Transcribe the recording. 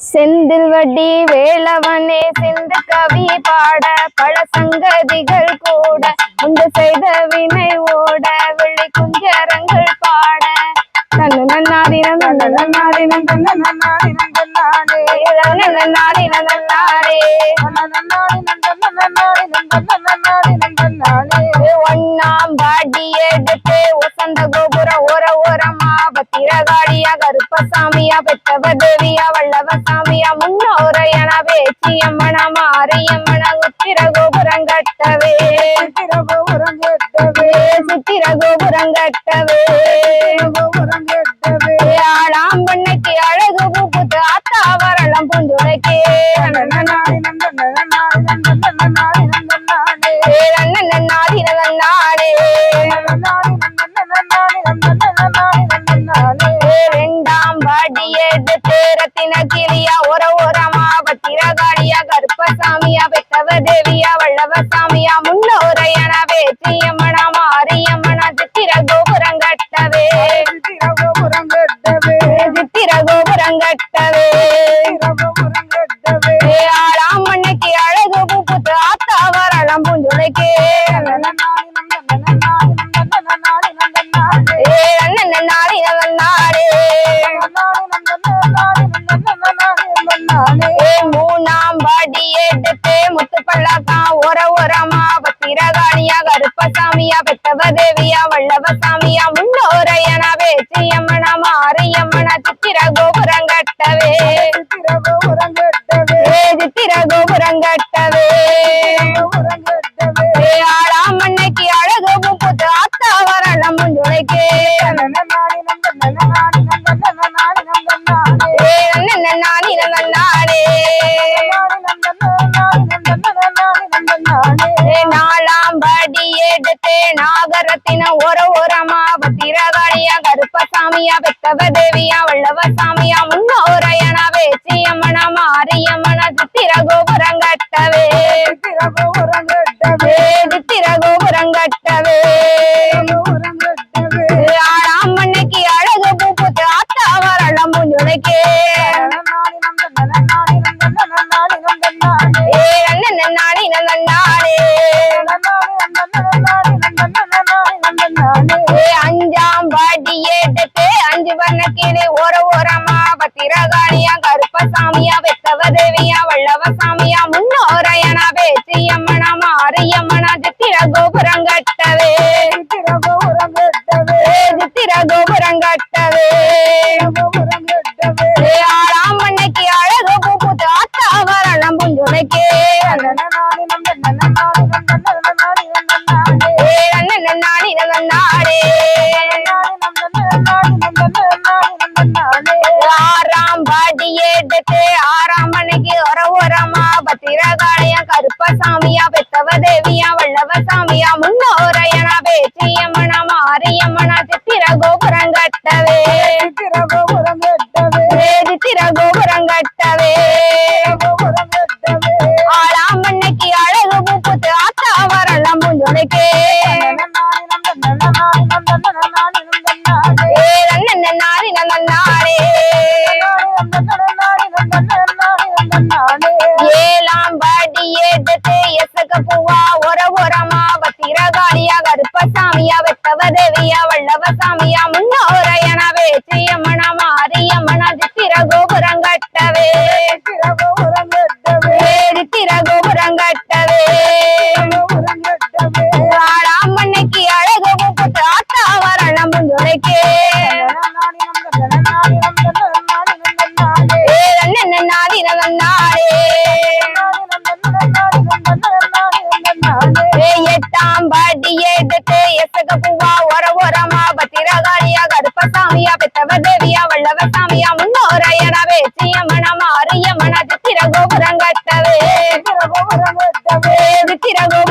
செந்தில் வட்டி வேளவனே சிந்து கவி பாட பல சங்கதிகள் கூட உந்து செய்த வினை ஓட வெள்ளி குஞ்சரங்கள் பாட. நன்னு நன்னாடினம் நன்னு நன்னாடினம் நன்னு நன்னாடினம் நன்னாடே நன்னு நன்னாடினம் நன்னாடே ஒன்னாம் பாடி எடுத்து வசந்த கோபுர பத்திரகாளியா கருப்பசாமியா பெத்தவ தேவியா வல்லவ சாமியா முன்னோரையன பேச்சி அம்மன மாரியம்மன உத்திர கோபுரம் கட்டவே. சித்திர கோபுரம் கட்டவே. ஆளாம் பண்ணைக்கு அழகு பூப்புத்து ஆத்தா வரலாம் பூந்துடைக்கே அண்ணன் நாடி நாடே வேச்சியம்மனா மாரியம்மனா சித்திர கோபுரம் கட்டவே. சித்திர கோபுரம் கட்டவே. ஆளாம் மண்ணைக்கு அழகு பூப்புத்து ஆத்தா வரலாம் பூஞ்சுளைக்கே மூணாம் பாடி எடுத்து முத்து தேவியா வல்லவ சாமியா முன்னோரையன வேச்சியம்மனா மாரியம்மனா சித்திர கோபுரம் கட்டவே. ஏ சித்திர கோபுரம் கருப்பசாமியா பெத்தவ தேவியா வல்லவ சாமியா முன்னோரையன வேச்சியம்மனா மாரியம்மனா சித்திர கோபுரம் கட்டவே. ஏ சித்திர கோபுரம் சித்திர கோபுரம் கட்டவே. ஏ ஆறாம் மண்ணைக்கு அழகு பூப்புத்து ஆத்தா வரலாம் புஞ்சுனைக்கே ஆறாம் பாடி எடுத்து பத்திரகாளையா கருப்ப சாமியா பெத்தவ தேவியா வல்லவ சாமியா முன்னோரையனா பேச்சியம்மனா மாரியம்மனா சித்திர கோபுரம் கட்டவே. சித்திர கோபுரம் எசக பூவா ஒரு ஓரமா பத்திரகாளியா கருப்பசாமியா வெத்தவ தேவியா வல்லவ சாமியா முன்னோரையன வேச்சியம்மனா மாரியம்மனா சித்திர கோபுரம் கட்டவே. சித்திர கோபுரம் கட்டவே. சாமியா பெத்தவ தேவியா வல்லவ சாமியா முன்னோர் முன்னோரையன வேச்சியம்மனா மாரியம்மனா சித்திர கோபுரங்கத்தவே கட்டவே. கோபுரங்கத்தவே சித்திர கோபுரம்